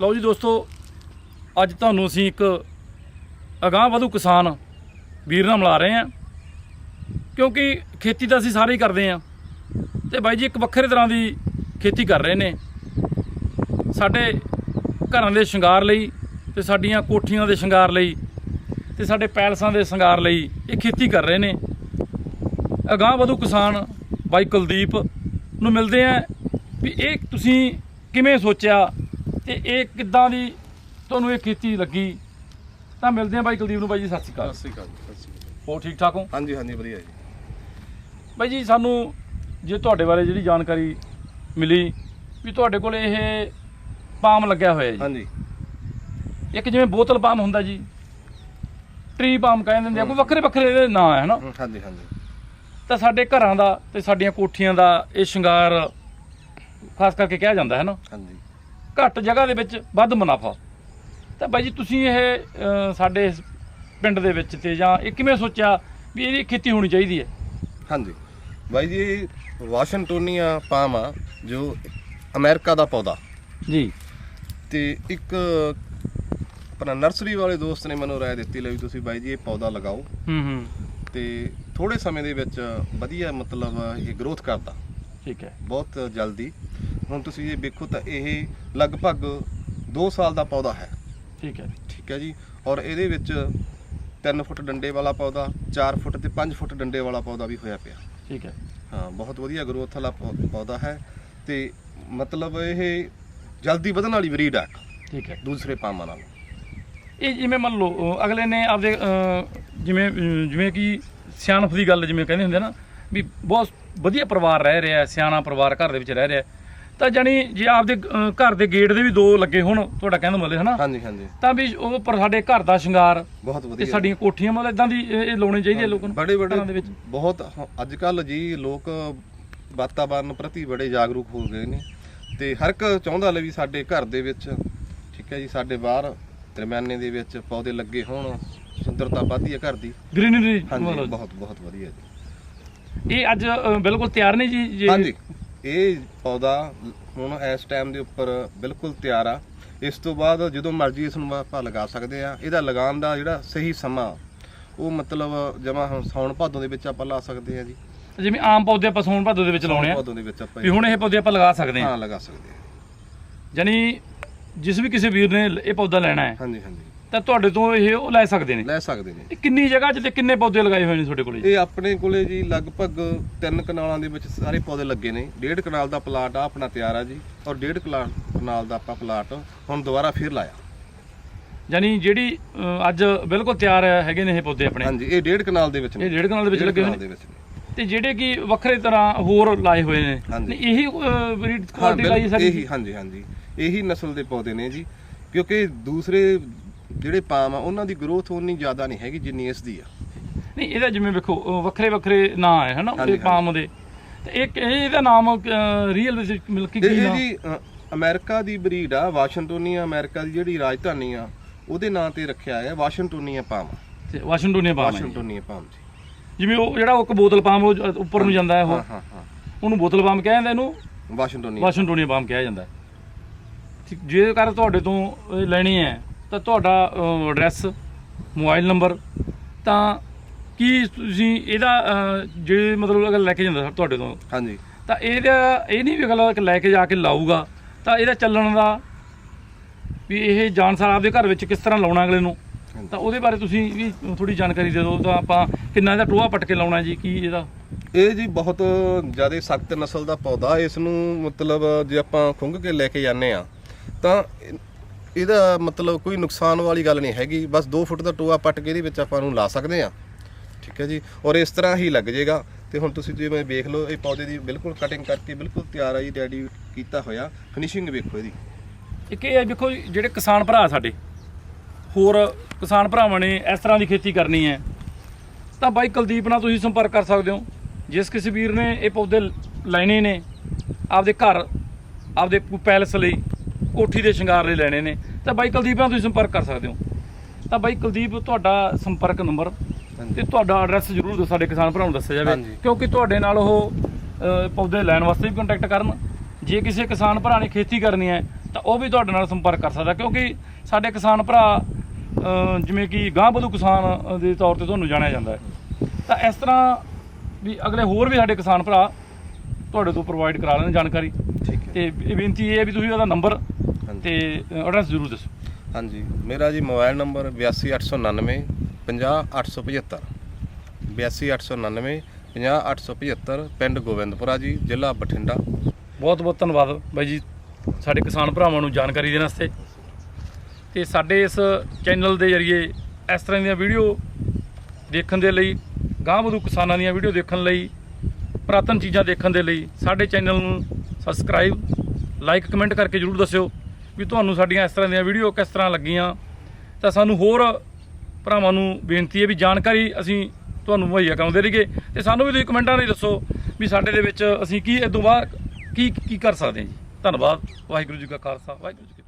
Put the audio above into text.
ਲਓ ਜੀ ਦੋਸਤੋ, ਅੱਜ ਤੁਹਾਨੂੰ ਅਸੀਂ ਇੱਕ ਅਗਾਂਹ ਵਧੂ ਕਿਸਾਨ ਵੀਰ ਨਾਲ ਮਿਲਾ ਰਹੇ ਹਾਂ। ਕਿਉਂਕਿ ਖੇਤੀ ਤਾਂ ਅਸੀਂ ਸਾਰੇ ਹੀ ਕਰਦੇ ਹਾਂ। ਤੇ ਬਾਈ ਜੀ, ਇੱਕ ਵੱਖਰੇ ਤਰ੍ਹਾਂ ਦੀ ਖੇਤੀ ਕਰ ਰਹੇ ਨੇ। ਸਾਡੇ ਘਰਾਂ ਦੇ ਸ਼ਿੰਗਾਰ ਲਈ ਤੇ ਸਾਡੀਆਂ ਕੋਠੀਆਂ ਦੇ ਸ਼ਿੰਗਾਰ ਲਈ ਤੇ ਸਾਡੇ ਪੈਲਸਾਂ ਦੇ ਸ਼ਿੰਗਾਰ ਲਈ ਇਹ ਖੇਤੀ ਕਰ ਰਹੇ ਨੇ। ਅਗਾਂਹ ਵਧੂ ਕਿਸਾਨ ਬਾਈ ਕੁਲਦੀਪ ਨੂੰ ਮਿਲਦੇ ਆ ਵੀ ਇਹ ਤੁਸੀਂ ਕਿਵੇਂ ਸੋਚਿਆ ਤੇ ਇਹ ਕਿੱਦਾਂ ਦੀ ਤੁਹਾਨੂੰ ਇਹ ਖੇਤੀ ਲੱਗੀ? ਤਾਂ ਮਿਲਦੇ ਆ ਬਾਈ ਕੁਲਦੀਪ ਨੂੰ ਬਾਈ ਜੀ ਸਤਿ ਸ਼੍ਰੀ ਅਕਾਲ। ਸਤਿ ਸ਼੍ਰੀ ਅਕਾਲ ਸਤਿ ਸ਼੍ਰੀ ਅਕਾਲ। ਹੋਰ ਠੀਕ ਠਾਕ ਹੋ? ਹਾਂਜੀ ਹਾਂਜੀ ਵਧੀਆ ਜੀ। ਬਾਈ ਜੀ ਸਾਨੂੰ ਜੇ ਤੁਹਾਡੇ ਬਾਰੇ ਜਿਹੜੀ ਜਾਣਕਾਰੀ ਮਿਲੀ ਵੀ ਤੁਹਾਡੇ ਕੋਲ ਇਹ ਪਾਮ ਲੱਗਿਆ ਹੋਇਆ ਜੀ। ਹਾਂਜੀ। ਇੱਕ ਜਿਵੇਂ ਬੋਤਲ ਪਾਮ ਹੁੰਦਾ ਜੀ ਟਰੀ ਪਾਮ ਕਹਿੰਦੇ ਹੁੰਦੇ ਆ ਕੋਈ ਵੱਖਰੇ ਵੱਖਰੇ ਇਹਦੇ ਨਾਂ ਹੈ ਹਨਾ? ਹਾਂਜੀ ਹਾਂਜੀ। ਤਾਂ ਸਾਡੇ ਘਰਾਂ ਦਾ ਤੇ ਸਾਡੀਆਂ ਕੋਠੀਆਂ ਦਾ ਇਹ ਸ਼ਿੰਗਾਰ ਖਾਸ ਕਰਕੇ ਕਿਹਾ ਜਾਂਦਾ ਹੈ ਨਾ ਹਾਂਜੀ। ਘੱਟ ਜਗ੍ਹਾ ਦੇ ਵਿੱਚ ਵੱਧ ਮੁਨਾਫਾ। ਤਾਂ ਬਾਈ ਜੀ ਤੁਸੀਂ ਇਹ ਸਾਡੇ ਪਿੰਡ ਦੇ ਵਿੱਚ ਤੇ ਜਾਂ ਇਹ ਕਿਵੇਂ ਸੋਚਿਆ ਵੀ ਇਹਦੀ ਖੇਤੀ ਹੋਣੀ ਚਾਹੀਦੀ ਹੈ? ਹਾਂਜੀ। ਬਾਈ ਜੀ ਵਾਸ਼ਿੰਗਟੋਨੀਆ ਪਾਮ ਆ ਜੋ ਅਮਰੀਕਾ ਦਾ ਪੌਦਾ। ਜੀ। ਤੇ ਇੱਕ ਆਪਣਾ ਨਰਸਰੀ ਵਾਲੇ ਦੋਸਤ ਨੇ ਮੈਨੂੰ ਰਾਏ ਦਿੱਤੀ ਲੈ ਵੀ ਤੁਸੀਂ ਬਾਈ ਜੀ ਇਹ ਪੌਦਾ ਲਗਾਓ। ਹੂੰ ਹੂੰ। ਤੇ ਥੋੜੇ ਸਮੇਂ ਦੇ ਵਿੱਚ ਵਧੀਆ ਮਤਲਬ ਇਹ ਗਰੋਥ ਕਰਦਾ। ਠੀਕ ਹੈ। ਬਹੁਤ ਜਲਦੀ। ਹੁਣ ਤੁਸੀਂ ਇਹ ਵੇਖੋ ਤਾਂ ਇਹ ਲਗਭਗ 2 ਸਾਲ ਦਾ ਪੌਦਾ ਹੈ। ਠੀਕ ਹੈ। ਠੀਕ ਹੈ ਜੀ। ਔਰ ਇਹਦੇ ਵਿੱਚ 3 ਫੁੱਟ ਡੰਡੇ ਵਾਲਾ ਪੌਦਾ 4 ਫੁੱਟ ਤੇ 5 ਫੁੱਟ ਡੰਡੇ ਵਾਲਾ ਪੌਦਾ ਵੀ ਹੋਇਆ ਪਿਆ। ਠੀਕ ਹੈ। ਹਾਂ ਬਹੁਤ ਵਧੀਆ ਗਰੋਥ ਵਾਲਾ ਪੌਦਾ ਹੈ ਤੇ ਮਤਲਬ ਇਹ ਜਲਦੀ ਵਧਣ ਵਾਲੀ ਬਰੀਡ ਹੈ। ਠੀਕ ਹੈ। ਦੂਸਰੇ ਪਾਮਾਂ ਨਾਲੋਂ। ਇਹ ਜਿਵੇਂ ਮੰਨ ਲਓ ਅਗਲੇ ਨੇ ਆਪਦੇ ਜਿਵੇਂ ਜਿਵੇਂ ਕਿ ਸਿਆਣਪ ਦੀ ਗੱਲ ਜਿਵੇਂ ਕਹਿੰਦੇ ਹੁੰਦੇ ਨਾ ਵੀ ਬਹੁਤ ਵਧੀਆ ਪਰਿਵਾਰ ਰਹਿ ਰਿਹਾ ਸਿਆਣਾ ਪਰਿਵਾਰ ਘਰ ਦੇ ਵਿੱਚ ਰਹਿ ਰਿਹਾ ਤਾਂ ਜਾਨੀ ਜੇ ਆਪਦੇ ਘਰ ਦੇ ਗੇਟ ਦੇ ਵੀ ਦੋ ਲੱਗੇ ਹੁਣ ਤੁਹਾਡਾ ਕਹਿੰਦਾ ਮਤਲਬ ਹਨਾ ਹਾਂਜੀ ਹਾਂਜੀ। ਤਾਂ ਵੀ ਉਹ ਪਰ ਸਾਡੇ ਘਰ ਦਾ ਸ਼ਿੰਗਾਰ ਬਹੁਤ ਤੇ ਵਧੀਆ। ਸਾਡੀਆਂ ਕੋਠੀਆਂ ਮਤਲਬ ਇਦਾਂ ਦੀ ਇਹ ਇਹ ਲਾਉਣੀ ਚਾਹੀਦੀ ਲੋਕਾਂ ਨੂੰ ਬੜੇ ਘਰਾਂ ਦੇ ਬੜੇ ਵਿੱਚ। ਬਹੁਤ ਅੱਜ ਕੱਲ ਜੀ ਲੋਕ ਵਾਤਾਵਰਨ ਪ੍ਰਤੀ ਬੜੇ ਜਾਗਰੂਕ ਹੋ ਗਏ ਨੇ ਤੇ ਹਰ ਇੱਕ ਚਾਹੁੰਦਾ ਲੈ ਵੀ ਸਾਡੇ ਘਰ ਦੇ ਵਿੱਚ ਠੀਕ ਹੈ ਜੀ ਸਾਡੇ ਬਾਹਰ ਦਰਮਿਆਨੇ ਦੇ ਵਿੱਚ ਪੌਦੇ ਲੱਗੇ ਹੋਣ ਸੁੰਦਰਤਾ ਵਧਦੀ ਹੈ ਘਰ ਦੀ। ਗ੍ਰੀਨਰੀ ਹਾਂਜੀ ਮਤਲਬ। ਬਹੁਤ ਬਹੁਤ ਵਧੀਆ ਜੀ। ਇਹ ਅੱਜ ਬਿਲਕੁਲ ਤਿਆਰ ਨਹੀਂ ਜੀ ਜੇ- ਹਾਂਜੀ। ਇਹ ਪੌਦਾ ਹੁਣ ਇਸ ਟਾਈਮ ਦੇ ਉੱਪਰ ਬਿਲਕੁਲ ਤਿਆਰ ਆ। ਇਸ ਤੋਂ ਬਾਅਦ ਜਦੋਂ ਮਰਜ਼ੀ ਇਸ ਨੂੰ ਆਪਾਂ ਲਗਾ ਸਕਦੇ ਆ। ਇਹਦਾ ਲਗਾਉਣ ਦਾ ਜਿਹੜਾ ਸਹੀ ਸਮਾਂ ਉਹ ਮਤਲਬ ਜਮਾ ਹੁਣ ਸਾਉਣ ਭਾਦੋਂ ਦੇ ਵਿੱਚ ਆਪਾਂ ਲਾ ਸਕਦੇ ਆ ਜੀ। ਜਿਵੇਂ ਆਮ ਪੌਦੇ ਆਪਾਂ ਸੌਣ ਭਾਦੋ ਦੇ ਵਿੱਚ ਲਾਉਣੇ ਆ। ਭਾਦੋਂ ਦੇ ਵਿੱਚ ਆਪਾਂ ਵੀ ਹੁਣ ਇਹ ਪੌਦੇ ਆਪਾਂ ਲਗਾ ਸਕਦੇ ਹਾਂ ਹਾਂ ਲਗਾ ਸਕਦੇ ਆ। ਯਾਨੀ ਜਿਸ ਵੀ ਕਿਸੇ ਵੀਰ ਨੇ ਇਹ ਪੌਦਾ ਲੈਣਾ ਹੈ। ਹਾਂਜੀ ਹਾਂਜੀ। ਤਾਂ ਤੁਹਾਡੇ ਤੋਂ ਇਹ ਉਹ ਲੈ ਸਕਦੇ ਨੇ? ਲੈ ਸਕਦੇ ਨੇ। ਇਹ ਕਿੰਨੀ ਜਗ੍ਹਾ 'ਚ ਤੇ ਕਿੰਨੇ ਪੌਦੇ ਲਗਾਏ ਹੋਏ ਨੇ ਤੁਹਾਡੇ ਕੋਲੇ? ਇਹ ਆਪਣੇ ਕੋਲੇ ਜੀ ਲਗਭਗ ਤਿੰਨ ਕਨਾਲਾਂ ਦੇ ਵਿੱਚ ਸਾਰੇ ਪੌਦੇ ਲੱਗੇ ਨੇ। ਡੇਢ ਕਨਾਲ ਦਾ ਪਲਾਟ ਆ ਆਪਣਾ ਤਿਆਰ ਆ ਜੀ। ਔਰ ਡੇਢ ਕਨਾਲ ਦਾ ਆਪਾਂ ਪਲਾਟ ਹੁਣ ਦੁਬਾਰਾ ਫੇਰ ਲਾਇਆ। ਯਾਨੀ ਜਿਹੜੀ ਅੱਜ ਬਿਲਕੁਲ ਤਿਆਰ ਹੈਗੇ ਨੇ ਇਹ ਪੌਦੇ ਆਪਣੇ? ਹਾਂਜੀ ਇਹ ਡੇਢ ਕਨਾਲ ਦੇ ਵਿੱਚ ਨੇ। ਇਹ ਡੇਢ ਕਨਾਲ ਦੇ ਵਿੱਚ ਡੇਢ ਲੱਗੇ ਹੋਏ ਕਨਾਲ ਨੇ? ਦੇ ਵਿੱਚ ਨੇ। ਤੇ ਜਿਹੜੇ ਕਿ ਵੱਖਰੇ ਤਰ੍ਹਾਂ ਹੋਰ ਲਾਏ ਹੋਏ ਨੇ? ਹਾਂਜੀ। ਨਹੀਂ, ਇਹੀ ਬਰੀਡ ਹਾਂ ਕੁਆਲਿਟੀ ਲਾਈ ਬਿਲਕੁਲ ਸਾਰੀ? ਇਹੀ ਹਾਂਜੀ ਹਾਂਜੀ। ਇਹੀ ਨਸਲ ਦੇ ਪੌਦੇ ਨੇ ਜੀ। ਕਿਉਂਕਿ ਦੂਸਰੇ ਜਿਹੜੇ ਪਾਮ ਆ ਉਹਨਾਂ ਦੀ ਗਰੋਥ ਉਨੀ ਜ਼ਿਆਦਾ ਨਹੀਂ ਹੈਗੀ ਜਿੰਨੀ ਇਸ ਦੀ ਆ। ਨਹੀਂ ਇਹਦਾ ਜਿਵੇਂ ਵੇਖੋ ਵੱਖਰੇ ਵੱਖਰੇ ਨਾਂ ਹੈ ਹਨਾ ਹਾਂਜੀ, ਇਹ ਪਾਮ ਦੇ। ਤੇ ਇੱਕ ਇਹ ਇਹਦਾ ਨਾਮ ਰੀਅਲ ਵਿੱਚ ਮਿਲ ਕੇ ਇਹ ਕੀ ਨਾਮ ਜੀ ਅ, ਅਮਰੀਕਾ ਦੀ ਬਰੀਡ ਆ ਵਾਸ਼ਿੰਗਟੋਨੀਆ ਅਮਰੀਕਾ ਦੀ ਜਿਹੜੀ ਰਾਜਧਾਨੀ ਆ ਉਹਦੇ ਨਾਂ ਤੇ ਰੱਖਿਆ ਹੈ ਵਾਸ਼ਿੰਗਟੋਨੀਆ ਪਾਮ ਤੇ ਵਾਸ਼ਿੰਗਟੋਨੀਆ ਪਾਮ ਹੈ ਜੀ। ਵਾਸ਼ਿੰਗਟੋਨੀਆ ਪਾਮ ਜੀ। ਜਿਵੇਂ ਉਹ ਜਿਹੜਾ ਉਹ ਇੱਕ ਬੋਤਲ ਪਾਮ ਉਹ ਜ- ਉੱਪਰ ਨੂੰ ਜਾਂਦਾ ਹੈ ਹਾਂ ਉਹ। ਹਾਂ ਹਾਂ ਉਹਨੂੰ ਬੋਤਲ ਪਾਮ ਕਿਹਾ ਜਾਂਦਾ ਇਹਨੂੰ? ਵਾਸ਼ਿੰਗਟੋਨੀਆ ਵਾਸ਼ਿੰਗਟੋਨੀਆ ਪਾਮ ਕਿਹਾ ਜਾਂਦਾ ਹੈ। ਠੀਕ ਜੇਕਰ ਤੁਹਾਡੇ ਤੋਂ ਇਹ ਲੈਣੀ ਹੈ ਤਾਂ ਤੁਹਾਡਾ ਐਡਰੈਸ ਮੋਬਾਈਲ ਨੰਬਰ ਤਾਂ ਕੀ ਤੁਸੀਂ ਇਹਦਾ ਜੇ ਮਤਲਬ ਅਗਰ ਲੈ ਕੇ ਜਾਂਦਾ ਤੁਹਾਡੇ ਤੋਂ? ਹਾਂਜੀ। ਤਾਂ ਇਹਦਾ ਇਹ ਨਹੀਂ ਵੀ ਅਗਲਾ ਲੈ ਕੇ ਜਾ ਕੇ ਲਾਊਗਾ ਤਾਂ ਇਹਦਾ ਚੱਲਣ ਦਾ ਵੀ ਇਹ ਜਾਣਸਾਰ ਆਪਦੇ ਘਰ ਵਿੱਚ ਕਿਸ ਤਰ੍ਹਾਂ ਲਾਉਣਾ ਅਗਲੇ ਨੂੰ। ਤਾਂ ਉਹਦੇ ਬਾਰੇ ਤੁਸੀਂ ਵੀ ਥੋੜੀ ਜਾਣਕਾਰੀ ਦੇ ਦਿਓ ਤਾਂ ਆਪਾਂ ਕਿੰਨਾ ਇਹਦਾ ਟੋਆ ਪੱਟ ਕੇ ਲਾਉਣਾ ਜੀ ਕੀ ਇਹਦਾ? ਇਹ ਜੀ ਬਹੁਤ ਜ਼ਿਆਦਾ ਸਖਤ ਨਸਲ ਦਾ ਪੌਦਾ ਇਸ ਨੂੰ ਮਤਲਬ ਜੇ ਆਪਾਂ ਖੁੰਘ ਕੇ ਲੈ ਕੇ ਜਾਂਦੇ ਆ ਤਾਂ ਇਹਦਾ ਮਤਲਬ ਕੋਈ ਨੁਕਸਾਨ ਵਾਲੀ ਗੱਲ ਨਹੀਂ ਹੈਗੀ। ਬਸ 2 ਫੁੱਟ ਦਾ ਟੋਆ ਪੱਟ ਕੇ ਇਹਦੇ ਵਿੱਚ ਆਪਾਂ ਨੂੰ ਲਾ ਸਕਦੇ ਆ ਠੀਕ ਹੈ ਜੀ? ਔਰ ਇਸ ਤਰ੍ਹਾਂ ਹੀ ਲੱਗ ਜਾਏਗਾ ਤੇ ਹੁਣ ਤੁਸੀਂ ਜਿਵੇਂ ਵੇਖ ਲਓ ਇਹ ਪੌਦੇ ਦੀ ਬਿਲਕੁਲ ਕਟਿੰਗ ਕਰਕੇ ਬਿਲਕੁਲ ਤਿਆਰ ਆ ਜੀ ਰੈਡੀ ਕੀਤਾ ਹੋਇਆ। ਫਿਨਿਸ਼ਿੰਗ ਵੇਖੋ ਇਹਦੀ। ਇੱਕ ਇਹ ਹੈ ਵੇਖੋ ਜੀ, ਜਿਹੜੇ ਕਿਸਾਨ ਭਰਾ ਸਾਡੇ ਹੋਰ ਕਿਸਾਨ ਭਰਾਵਾਂ ਨੇ ਇਸ ਤਰ੍ਹਾਂ ਦੀ ਖੇਤੀ ਕਰਨੀ ਹੈ। ਤਾਂ ਬਾਈ ਕੁਲਦੀਪ ਨਾਲ ਤੁਸੀਂ ਸੰਪਰਕ ਕਰ ਸਕਦੇ ਹੋ। ਜਿਸ ਕਿਸੇ ਵੀਰ ਨੇ ਇਹ ਪੌਦੇ ਲੈਣੇ ਨੇ ਆਪਦੇ ਘਰ ਆਪਦੇ ਪੈਲਸ ਲਈ। ਕੋਠੀ ਦੇ ਸ਼ਿੰਗਾਰ ਲਈ ਲੈਣੇ ਨੇ। ਤਾਂ ਬਾਈ ਕੁਲਦੀਪ ਨਾਲ ਤੁਸੀਂ ਸੰਪਰਕ ਕਰ ਸਕਦੇ ਹੋ। ਤਾਂ ਬਾਈ ਕੁਲਦੀਪ ਤੁਹਾਡਾ ਸੰਪਰਕ ਨੰਬਰ ਤੇ ਤੁਹਾਡਾ ਐਡਰੈਸ ਜ਼ਰੂਰ ਦਿਓ ਸਾਡੇ ਕਿਸਾਨ ਭਰਾਵਾਂ ਨੂੰ ਦੱਸਿਆ ਜਾਵੇ। ਕਿਉਂਕਿ ਤੁਹਾਡੇ ਨਾਲ ਉਹ ਪੌਦੇ ਲੈਣ ਵਾਸਤੇ ਵੀ ਕੰਟੈਕਟ ਕਰਨ। ਜੇ ਕਿਸੇ ਕਿਸਾਨ ਭਰਾ ਨੇ ਖੇਤੀ ਕਰਨੀ ਹੈ ਤਾਂ ਉਹ ਵੀ ਤੁਹਾਡੇ ਨਾਲ ਸੰਪਰਕ ਕਰ ਸਕਦਾ। ਕਿਉਂਕਿ ਸਾਡੇ ਕਿਸਾਨ ਭਰਾ ਜਿਵੇਂ ਕਿ ਗਾਂ ਵਧੂ ਕਿਸਾਨ ਦੇ ਤੌਰ ਤੇ ਤੁਹਾਨੂੰ ਜਾਣਿਆ ਜਾਂਦਾ ਹੈ। ਤਾਂ ਇਸ ਤਰ੍ਹਾਂ ਵੀ ਅਗਲੇ ਹੋਰ ਵੀ ਸਾਡੇ ਕਿਸਾਨ ਭਰਾ ਤੁਹਾਡੇ ਤੋਂ ਪ੍ਰੋਵਾਈਡ ਕਰਾ ਲੈਣ ਜਾਣਕਾਰੀ। ਠੀਕ ਹੈ। ਤੇ ਇਹ ਬੇਨਤੀ ਇਹ ਹੈ ਵੀ ਤੁਸੀਂ ਉਹਦਾ ਨੰਬਰ। ਤੇ ਐਡਰੈਸ ਜ਼ਰੂਰ ਦੱਸੋ। ਹਾਂਜੀ ਮੇਰਾ ਜੀ ਮੋਬਾਈਲ ਨੰਬਰ 82899 50875 82899 50875 ਪਿੰਡ ਗੋਬਿੰਦਪੁਰਾ ਜੀ ਜ਼ਿਲ੍ਹਾ ਬਠਿੰਡਾ। ਬਹੁਤ ਬਹੁਤ ਧੰਨਵਾਦ ਬਾਈ ਜੀ ਸਾਡੇ ਕਿਸਾਨ ਭਰਾਵਾਂ ਨੂੰ ਜਾਣਕਾਰੀ ਦੇਣ ਵਾਸਤੇ। ਤੇ ਸਾਡੇ ਇਸ ਚੈਨਲ ਦੇ ਜ਼ਰੀਏ ਇਸ ਤਰ੍ਹਾਂ ਦੀਆਂ ਵੀਡੀਓ ਦੇਖਣ ਦੇ ਲਈ ਗਾਂਹ ਵਧੂ ਕਿਸਾਨਾਂ ਦੀਆਂ ਵੀਡੀਓ ਦੇਖਣ ਲਈ ਪੁਰਾਤਨ ਚੀਜ਼ਾਂ ਦੇਖਣ ਦੇ ਲਈ ਸਾਡੇ ਚੈਨਲ ਨੂੰ ਸਬਸਕ੍ਰਾਈਬ ਲਾਈਕ ਕਮੈਂਟ ਕਰਕੇ ਜਰੂਰ ਦੱਸਿਓ। ਵੀ ਤੁਹਾਨੂੰ ਸਾਡੀਆਂ ਇਸ ਤਰ੍ਹਾਂ ਦੀਆਂ ਵੀਡੀਓ ਕਿਸ ਤਰ੍ਹਾਂ ਲੱਗੀਆਂ। ਤਾਂ ਸਾਨੂੰ ਹੋਰ ਭਰਾਵਾਂ ਨੂੰ ਬੇਨਤੀ ਹੈ ਵੀ ਜਾਣਕਾਰੀ ਅਸੀਂ ਤੁਹਾਨੂੰ ਮੁਹੱਈਆ ਕਰਾਉਂਦੇ ਰਹੀਏ ਤੇ ਸਾਨੂੰ ਵੀ ਤੁਸੀਂ ਕਮੈਂਟਾਂ ਰਾਹੀਂ ਦੱਸੋ ਵੀ ਸਾਡੇ ਦੇ ਵਿੱਚ ਅਸੀਂ ਕੀ ਇਹ ਤੋਂ ਬਾਅਦ ਕੀ ਕੀ ਕਰ ਸਕਦੇ ਹਾਂ ਜੀ। ਧੰਨਵਾਦ। ਵਾਹਿਗੁਰੂ ਜੀ ਕਾ ਖਾਲਸਾ, ਵਾਹਿਗੁਰੂ ਜੀ ਕੀ